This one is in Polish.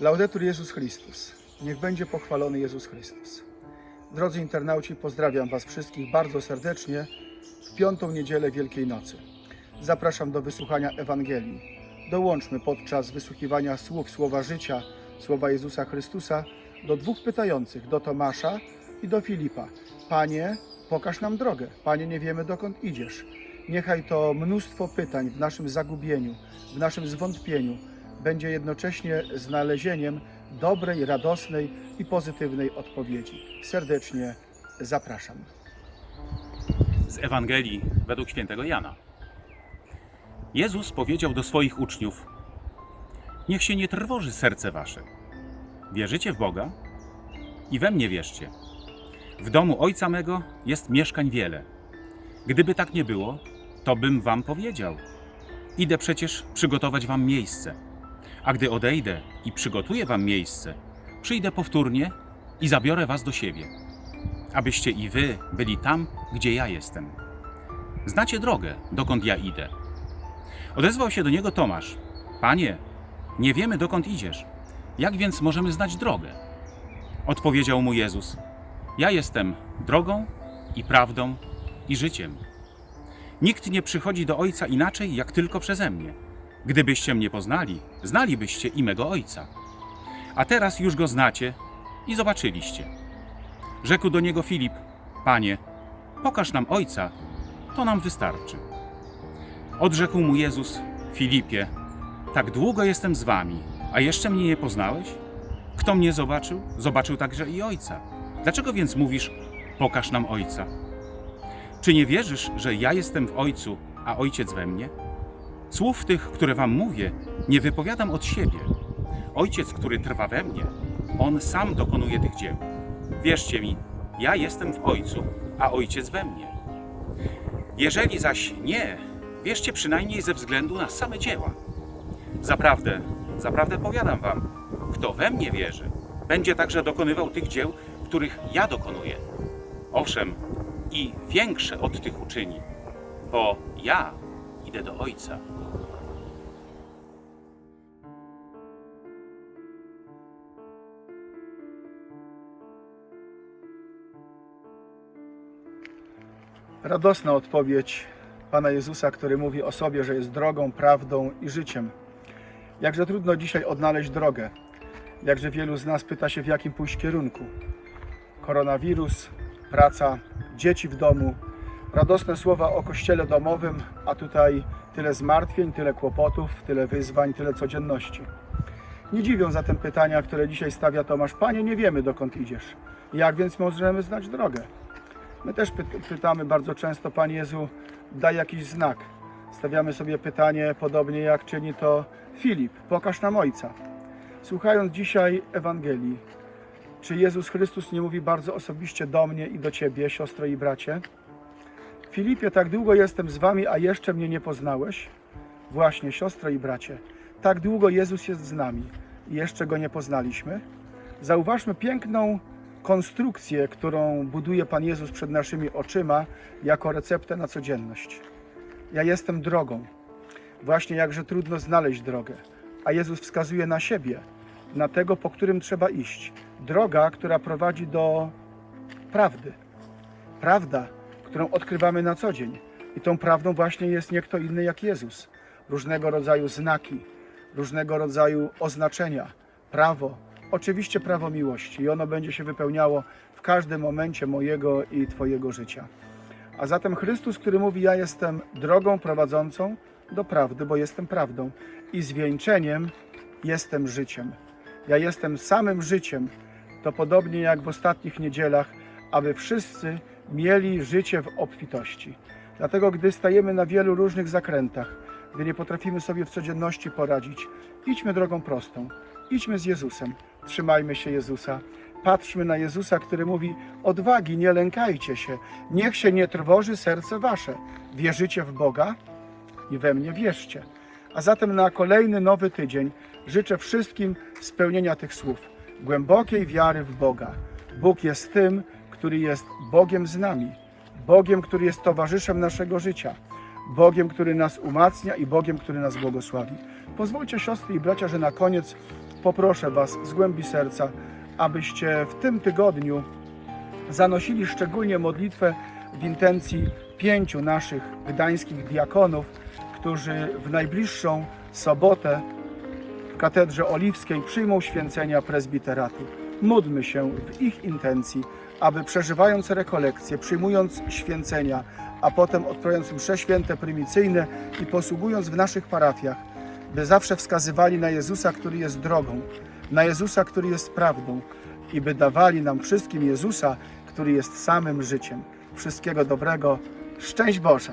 Laudetur Jezus Chrystus. Niech będzie pochwalony Jezus Chrystus. Drodzy internauci, pozdrawiam Was wszystkich bardzo serdecznie w piątą niedzielę Wielkiej Nocy. Zapraszam do wysłuchania Ewangelii. Dołączmy podczas wysłuchiwania słów Słowa Życia, Słowa Jezusa Chrystusa do dwóch pytających, do Tomasza i do Filipa. Panie, pokaż nam drogę. Panie, nie wiemy dokąd idziesz. Niechaj to mnóstwo pytań w naszym zagubieniu, w naszym zwątpieniu będzie jednocześnie znalezieniem dobrej, radosnej i pozytywnej odpowiedzi. Serdecznie zapraszam. z Ewangelii według świętego Jana. Jezus powiedział do swoich uczniów: Niech się nie trwoży serce wasze. Wierzycie w Boga? I we mnie wierzcie. W domu Ojca mego jest mieszkań wiele. Gdyby tak nie było, to bym wam powiedział. Idę przecież przygotować wam miejsce. A gdy odejdę i przygotuję wam miejsce, przyjdę powtórnie i zabiorę was do siebie abyście i wy byli tam, gdzie ja jestem. Znacie drogę, dokąd ja idę. Odezwał się do niego Tomasz: Panie, nie wiemy dokąd idziesz. Jak więc możemy znać drogę? Odpowiedział mu Jezus: Ja jestem drogą i prawdą i życiem. Nikt nie przychodzi do Ojca inaczej, jak tylko przeze mnie. Gdybyście mnie poznali, znalibyście i mego Ojca. A teraz już go znacie i zobaczyliście. Rzekł do niego Filip: Panie, pokaż nam ojca, to nam wystarczy. Odrzekł mu Jezus: Filipie, tak długo jestem z wami, a jeszcze mnie nie poznałeś? Kto mnie zobaczył, zobaczył także i ojca. Dlaczego więc mówisz: Pokaż nam ojca? Czy nie wierzysz, że ja jestem w ojcu, a ojciec we mnie? Słów tych, które wam mówię, nie wypowiadam od siebie. Ojciec, który trwa we mnie, on sam dokonuje tych dzieł. Wierzcie mi, ja jestem w Ojcu, a Ojciec we mnie. Jeżeli zaś nie, wierzcie przynajmniej ze względu na same dzieła. Zaprawdę, zaprawdę powiadam wam, kto we mnie wierzy, będzie także dokonywał tych dzieł, których ja dokonuję. Owszem, i większe od tych uczyni, bo ja idę do Ojca. Radosna odpowiedź Pana Jezusa, który mówi o sobie, że jest drogą, prawdą i życiem. Jakże trudno dzisiaj odnaleźć drogę. Jakże wielu z nas pyta się, w jakim pójść kierunku. Koronawirus, praca, dzieci w domu, radosne słowa o kościele domowym, a tutaj tyle zmartwień, tyle kłopotów, tyle wyzwań, tyle codzienności. Nie dziwią zatem pytania, które dzisiaj stawia Tomasz. Panie, nie wiemy dokąd idziesz. Jak więc możemy znać drogę? My też py- pytamy bardzo często, Panie Jezu, daj jakiś znak. Stawiamy sobie pytanie, podobnie jak czyni to Filip, pokaż nam Ojca. Słuchając dzisiaj Ewangelii, czy Jezus Chrystus nie mówi bardzo osobiście do mnie i do Ciebie, siostro i bracie? Filipie, tak długo jestem z Wami, a jeszcze mnie nie poznałeś? Właśnie, siostro i bracie, tak długo Jezus jest z nami i jeszcze Go nie poznaliśmy? Zauważmy piękną konstrukcję, którą buduje Pan Jezus przed naszymi oczyma jako receptę na codzienność. Ja jestem drogą. Właśnie jakże trudno znaleźć drogę, a Jezus wskazuje na siebie, na tego, po którym trzeba iść. Droga, która prowadzi do prawdy. Prawda, którą odkrywamy na co dzień. I tą prawdą właśnie jest nie kto inny jak Jezus. Różnego rodzaju znaki, różnego rodzaju oznaczenia, prawo, oczywiście prawo miłości i ono będzie się wypełniało w każdym momencie mojego i Twojego życia. A zatem Chrystus, który mówi: Ja jestem drogą prowadzącą do prawdy, bo jestem prawdą, i zwieńczeniem jestem życiem. Ja jestem samym życiem. To podobnie jak w ostatnich niedzielach, aby wszyscy mieli życie w obfitości. Dlatego, gdy stajemy na wielu różnych zakrętach, gdy nie potrafimy sobie w codzienności poradzić, idźmy drogą prostą. Idźmy z Jezusem. Trzymajmy się Jezusa. Patrzmy na Jezusa, który mówi: Odwagi, nie lękajcie się, niech się nie trwoży serce wasze. Wierzycie w Boga i we mnie wierzcie. A zatem na kolejny nowy tydzień życzę wszystkim spełnienia tych słów, głębokiej wiary w Boga. Bóg jest tym, który jest Bogiem z nami, Bogiem, który jest towarzyszem naszego życia, Bogiem, który nas umacnia i Bogiem, który nas błogosławi. Pozwólcie, siostry i bracia, że na koniec poproszę Was z głębi serca, abyście w tym tygodniu zanosili szczególnie modlitwę w intencji pięciu naszych gdańskich diakonów, którzy w najbliższą sobotę w Katedrze Oliwskiej przyjmą święcenia prezbiteratu. Módlmy się w ich intencji, aby przeżywając rekolekcje, przyjmując święcenia, a potem odprawiając msze święte prymicyjne i posługując w naszych parafiach, by zawsze wskazywali na Jezusa, który jest drogą, na Jezusa, który jest prawdą i by dawali nam wszystkim Jezusa, który jest samym życiem. Wszystkiego dobrego. Szczęść Boże!